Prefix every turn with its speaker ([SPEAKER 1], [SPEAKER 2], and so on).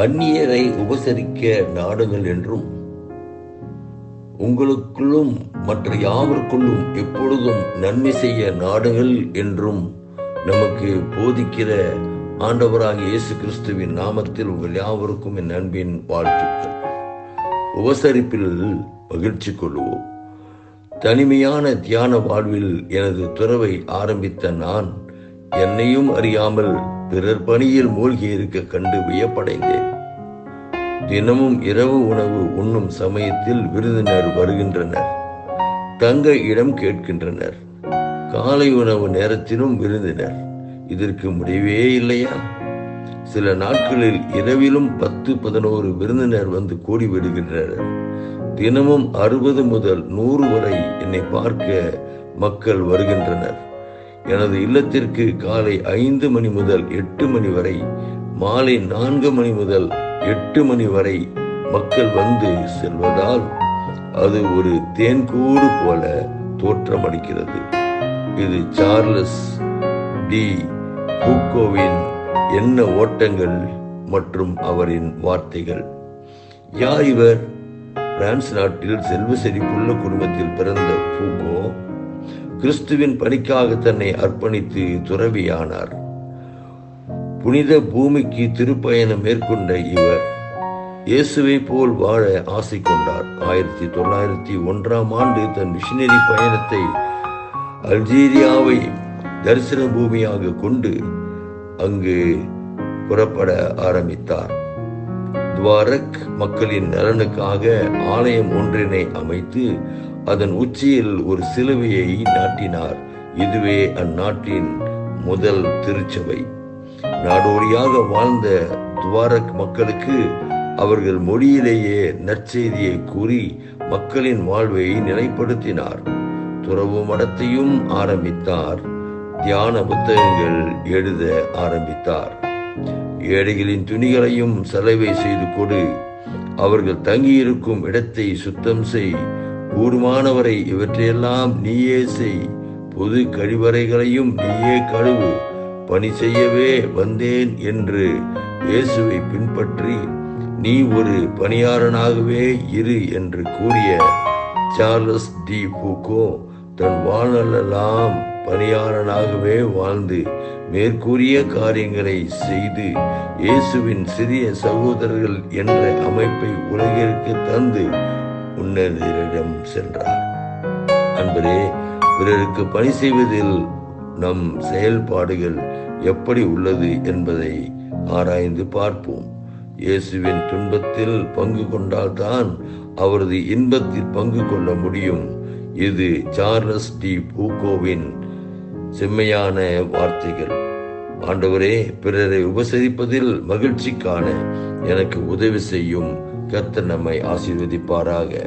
[SPEAKER 1] அந்நியரை உபசரிக்க நாடுங்கள் என்றும் உங்களுக்குள்ளும் மற்ற யாவருக்குள்ளும் எப்பொழுதும் நன்மை செய்ய நாடுகள் என்றும் நமக்கு போதிக்கிற ஆண்டவராக இயேசு கிறிஸ்துவின் நாமத்தில் உங்கள் யாவருக்கும் என் அன்பின் வாழ்த்துக்கள். உபசரிப்பில் மகிழ்ச்சி கொள்வோம் தனிமையான தியான வாழ்வில் எனது துறவை ஆரம்பித்த நான் என்னையும் அறியாமல் பிறர் பணியில் மூழ்கி இருக்க கண்டு வியப்படைந்தேன். தினமும் இரவு உணவு உண்ணும் சமயத்தில் விருந்தினர் வருகின்றனர். தங்க இடம் கேட்கின்றனர். காலை உணவு நேரத்திலும் விருந்தினர். இதற்கு முடிவே இல்லையா? சில நாட்களில் இரவிலும் பத்து பதினோரு விருந்தினர் வந்து கூடி விடுகின்றனர் தினமும் அறுபது முதல் நூறு வரை என்னை பார்க்க மக்கள் வருகின்றனர். எனது இல்லத்திற்கு காலை ஐந்து மணி முதல் எட்டு மணி வரை மாலை நான்கு மணி முதல் எட்டு மணி வரை மக்கள் வந்து செல்வதால் அது ஒரு தேன்கூடு போல தோற்றமளிக்கிறது. இது சார்லஸ் டி ஹூக்கோவின் என்ன ஓட்டங்கள் மற்றும் அவரின் வார்த்தைகள். யார் இவர் பிரான்ஸ் நாட்டில் செல்வ செழிப்புள்ள குடும்பத்தில் பிறந்த பூகோ கிறிஸ்துவின் பணிக்காக தன்னை அர்ப்பணித்து துறவியானார். புனித பூமிக்கு திருப்பயணம் மேற்கொண்ட இவர் இயேசுவை போல் வாழ ஆசை கொண்டார் ஆயிரத்தி தொள்ளாயிரத்தி ஒன்றாம் ஆண்டு தன் மிஷினரி பயணத்தை அல்ஜீரியாவை தரிசன பூமியாக கொண்டு அங்கு புறப்பட ஆரம்பித்தார். துவாரக் மக்களின் நலனுக்காக ஆலயம் ஒன்றினை அமைத்து அதன் உச்சியில் ஒரு சிலுவையை நாட்டினார். இதுவே அந்நாட்டின் முதல் திருச்சபை. நாடோடியாக வாழ்ந்த துவாரக் மக்களுக்கு அவர்கள் மொழியிலேயே நற்செய்தியை கூறி மக்களின் வாழ்வை நிலைப்படுத்தினார். துறவு மடத்தையும் ஆரம்பித்தார். தியான புத்தகங்கள் எழுத ஆரம்பித்தார். ஏழைகளின் துணிகளையும் செலவை செய்து கொடு. அவர்கள் தங்கியிருக்கும் இடத்தை சுத்தம் செய். கூடுமானவரை இவற்றையெல்லாம் நீயே செய். பொது கழிவறைகளையும் நீயே கழுவு. பணி செய்யவே வந்தேன் என்று இயேசுவை பின்பற்றி நீ ஒரு பணியாரனாகவே இரு என்று கூறிய சார்லஸ் டி. பூக்கோ தன் வாழ்நாளெல்லாம் பணியாளனாகவே வாழ்ந்து மேற்கூறிய காரியங்களை செய்து இயேசுவின் சிறிய சகோதரர்கள் என்ற அமைப்பை உலகிற்கு தந்து உன்னதரிடம் சென்றார். அன்பரே பிறருக்கு பணி செய்வதில் நம் செயல்பாடுகள் எப்படி உள்ளது என்பதை ஆராய்ந்து பார்ப்போம். இயேசுவின் துன்பத்தில் பங்கு கொண்டால்தான் அவரது இன்பத்தில் பங்கு கொள்ள முடியும். இது சார்லஸ் டி பூகோவின் செம்மையான வார்த்தைகள். ஆண்டவரே பிறரை உபசரிப்பதில் மகிழ்ச்சி காண எனக்கு உதவி செய்யும். கர்த்தர் நம்மை ஆசீர்வதிப்பாராக.